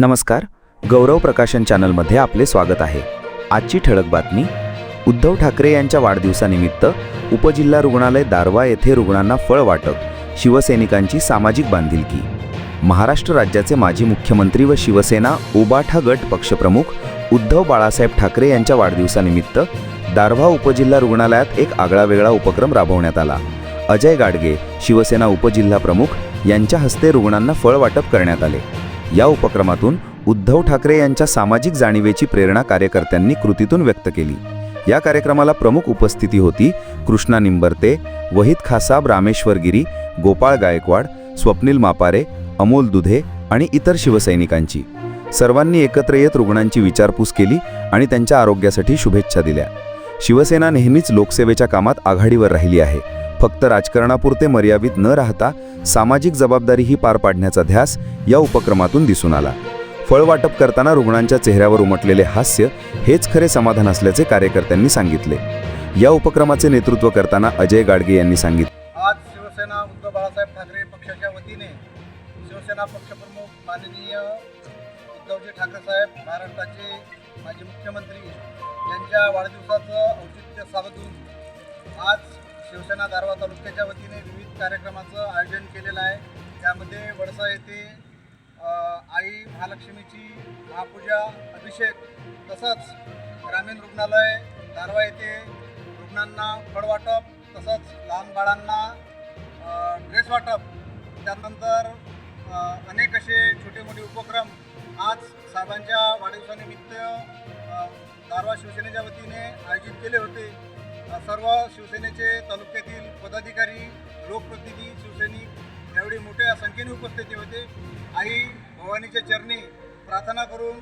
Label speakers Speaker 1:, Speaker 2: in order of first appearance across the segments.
Speaker 1: नमस्कार गौरव प्रकाशन चॅनलमध्ये आपले स्वागत आहे. आजची ठळक बातमी उद्धव ठाकरे यांच्या वाढदिवसानिमित्त उपजिल्हा रुग्णालय दारवा येथे रुग्णांना फळ वाटप शिवसैनिकांची सामाजिक बांधिलकी. महाराष्ट्र राज्याचे माजी मुख्यमंत्री व शिवसेना ओबाठा गट पक्षप्रमुख उद्धव बाळासाहेब ठाकरे यांच्या वाढदिवसानिमित्त दारव्हा उपजिल्हा रुग्णालयात एक आगळावेगळा उपक्रम राबवण्यात आला. अजय गाडगे शिवसेना उपजिल्हा प्रमुख यांच्या हस्ते रुग्णांना फळ वाटप करण्यात आले. या उपक्रमातून उद्धव ठाकरे यांच्या सामाजिक जाणीवेची प्रेरणा कार्यकर्त्यांनी कृतीतून व्यक्त केली. या कार्यक्रमाला प्रमुख उपस्थिती होती कृष्णा निंबरते वहीद खासाब रामेश्वर गिरी गोपाळ गायकवाड स्वप्नील मापारे अमोल दुधे आणि इतर शिवसैनिकांची. सर्वांनी एकत्र येत रुग्णांची विचारपूस केली आणि त्यांच्या आरोग्यासाठी शुभेच्छा दिल्या. शिवसेना नेहमीच लोकसेवेच्या कामात आघाडीवर राहिली आहे. फक्त राजकारणापुरते मर्यादित न राहता सामाजिक जबाबदारीही पार पाडण्याचा ध्यास या उपक्रमातून दिसून आला. फळ वाटप करताना रुग्णांच्या चेहऱ्यावर उमटलेले हास्य हेच खरे समाधान असल्याचे कार्यकर्त्यांनी सांगितले. या उपक्रमाचे नेतृत्व करताना अजय गाडगे यांनी सांगितले.
Speaker 2: आज शिवसेना उद्धव बाळासाहेब ठाकरे पक्षाच्या वतीने शिवसेना पक्षप्रमुख माननीय उद्धवजी ठाकरे साहेब महाराष्ट्राचे माजी मुख्यमंत्री यांच्या वाढदिवसाचं औचित्य साधून आज शिवसेना दारवा तालुक्याच्या वतीने विविध कार्यक्रमाचं आयोजन केलेलं आहे. त्यामध्ये वडसा येथे आई महालक्ष्मीची महापूजा अभिषेक तसंच ग्रामीण रुग्णालय दारवा येथे रुग्णांना फळवाटप तसंच लहान बाळांना ड्रेस वाटप. त्यानंतर अनेक असे छोटे मोठे उपक्रम आज साहेबांच्या वाढदिवसानिमित्त दारवा शिवसेनेच्या वतीने आयोजित केले होते. सर्व शिवसेनेचे तालुक्यातील पदाधिकारी लोकप्रतिनिधी शिवसैनिक यावेळी मोठ्या संख्येने उपस्थिती होते. आई भवानीच्या चरणी प्रार्थना करून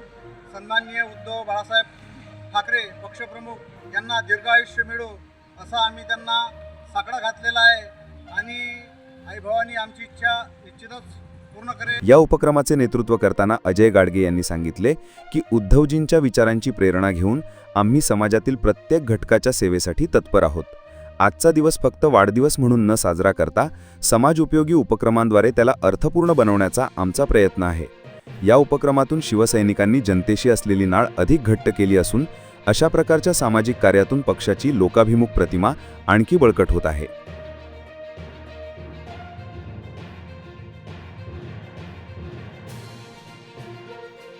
Speaker 2: सन्माननीय उद्धव बाळासाहेब ठाकरे पक्षप्रमुख यांना दीर्घायुष्य मिळो असा आम्ही त्यांना साकडा घातलेला आहे आणि आई भवानी आमची इच्छा निश्चितच पूर्ण करेल.
Speaker 1: या उपक्रमाचे नेतृत्व करताना अजय गाडगे यांनी सांगितले की उद्धवजींच्या विचारांची प्रेरणा घेऊन आम्ही समाजातील प्रत्येक घटकाच्या सेवेसाठी तत्पर आहोत. आजचा दिवस फक्त वाढदिवस म्हणून न साजरा करता समाज उपयोगी उपक्रमांद्वारे त्याला अर्थपूर्ण बनवण्याचा आमचा प्रयत्न आहे. या उपक्रमातून शिवसैनिकांनी जनतेशी असलेली नाळ अधिक घट्ट केली असून अशा प्रकारच्या सामाजिक कार्यातून पक्षाची लोकाभिमुख प्रतिमा आणखी बळकट होत आहे.